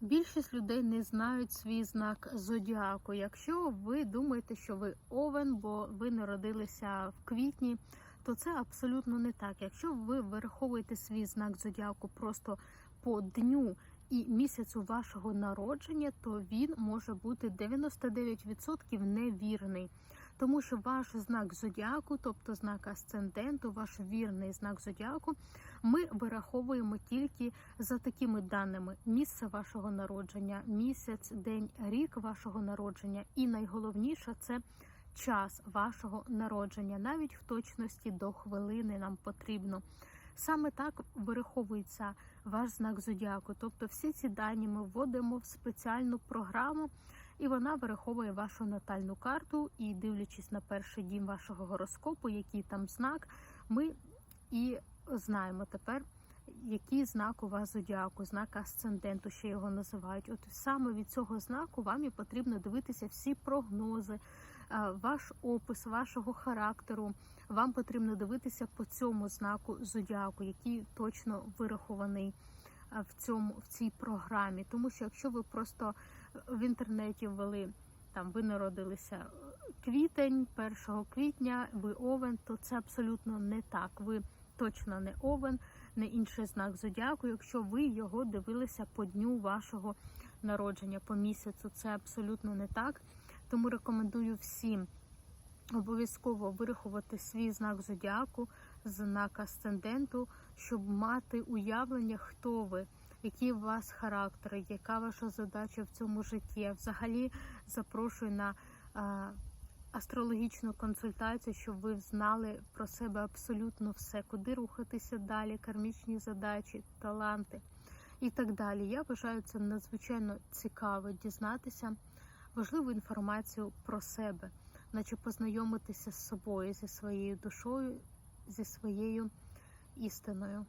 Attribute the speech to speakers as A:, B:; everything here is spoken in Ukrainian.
A: Більшість людей не знають свій знак зодіаку. Якщо ви думаєте, що ви овен, бо ви народилися в квітні, то це абсолютно не так. Якщо ви вираховуєте свій знак зодіаку просто по дню і місяцю вашого народження, то він може бути 99% невірний. Тому що ваш знак зодіаку, тобто знак асценденту, ваш вірний знак зодіаку, ми вираховуємо тільки за такими даними: місце вашого народження, місяць, день, рік вашого народження, і найголовніше це час вашого народження, навіть в точності до хвилини нам потрібно. Саме так вираховується ваш знак зодіаку. Тобто, всі ці дані ми вводимо в спеціальну програму, і вона вираховує вашу натальну карту. І дивлячись на перший дім вашого гороскопу, який там знак, ми і знаємо тепер, який знак у вас зодіаку, знак асценденту, ще його називають. От саме від цього знаку вам і потрібно дивитися всі прогнози, е, ваш опис вашого характеру. Вам потрібно дивитися по цьому знаку зодіаку, який точно вирахований в цьому в цій програмі. Тому що якщо ви просто в інтернеті ввели там, ви народилися квітень, 1 квітня, ви овен, то це абсолютно не так. Ви точно не овен, не інший знак зодіаку. Якщо ви його дивилися по дню вашого народження, по місяцю, це абсолютно не так. Тому рекомендую всім обов'язково вирахувати свій знак зодіаку, знак асценденту, щоб мати уявлення, хто ви. Які у вас характери, яка ваша задача в цьому житті? Я взагалі запрошую на астрологічну консультацію, щоб ви знали про себе абсолютно все, куди рухатися далі, кармічні задачі, таланти і так далі. Я вважаю це надзвичайно цікаво дізнатися важливу інформацію про себе, наче познайомитися з собою, зі своєю душою, зі своєю істиною.